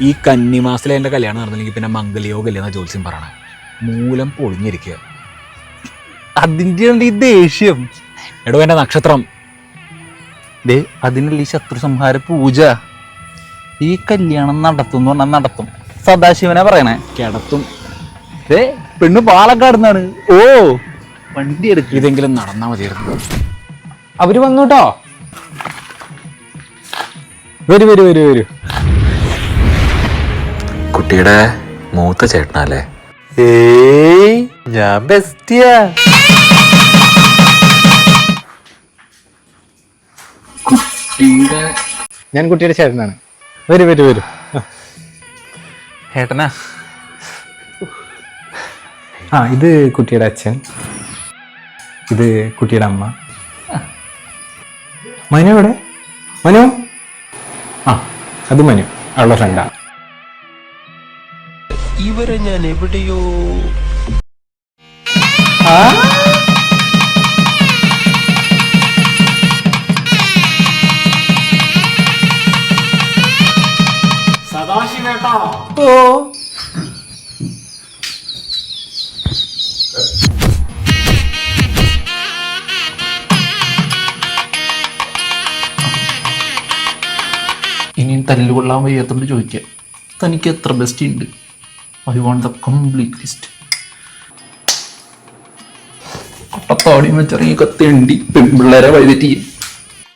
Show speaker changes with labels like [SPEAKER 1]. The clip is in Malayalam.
[SPEAKER 1] ഈ കന്നിമാസത്തിലെ എന്റെ കല്യാണം നടന്നില്ലെങ്കിൽ പിന്നെ മംഗലിയോ എന്ന ജോത്സ്യം പറയണേ. മൂലം പൊളിഞ്ഞിരിക്കുക.
[SPEAKER 2] അതിന്റെ ഈ ദേഷ്യം.
[SPEAKER 1] എടോ എന്റെ നക്ഷത്രം.
[SPEAKER 2] ദേ അതിനുള്ള ഈ ശത്രു സംഹാര പൂജ. ഈ കല്യാണം നടത്തും എന്ന് പറഞ്ഞാൽ നടത്തും. സദാശിവനെ പറയണേ.
[SPEAKER 1] കിടത്തും.
[SPEAKER 2] ദേ പെണ്ണ് പാലക്കാടുന്നാണ്. ഓ വണ്ടി എടുക്കുക
[SPEAKER 1] ഇതെങ്കിലും നടന്നാൽ മതിയായിരുന്നു.
[SPEAKER 3] അവർ വന്നു കേട്ടോ വരൂ വരൂ വരൂ വരൂ.
[SPEAKER 4] കുട്ടിയുടെ മൂത്ത ചേട്ടനല്ലേ?
[SPEAKER 2] ഏയ് ഞാൻ ബെസ്റ്റിയാ.
[SPEAKER 3] ഞാൻ കുട്ടിയുടെ ചേട്ടനാണ്. വരൂ വരൂ വരൂ. ചേട്ടനാ?
[SPEAKER 2] ഏട്ടനാ
[SPEAKER 3] ആ ഇത് കുട്ടിയുടെ അച്ഛൻ. ഇത് കുട്ടിയുടെ അമ്മ. മനു എവിടെ? മനു? ആ അത് മനു. അവളുടെ ഫ്രണ്ടാ
[SPEAKER 5] ഇവരെ ഞാൻ എവിടെയോ ഓ.
[SPEAKER 2] ഇനിയും തല്ലുകൊള്ളാൻ വയ്യാത്തോണ്ട് ചോദിക്കാം. തനിക്ക് എത്ര ബെസ്റ്റ് ഉണ്ട് I want the complete list കൊട്ടത്തോടിയും വെച്ചിറങ്ങി കത്തിയണ്ടി പെൺപിള്ളേരെ വഴിതെറ്റി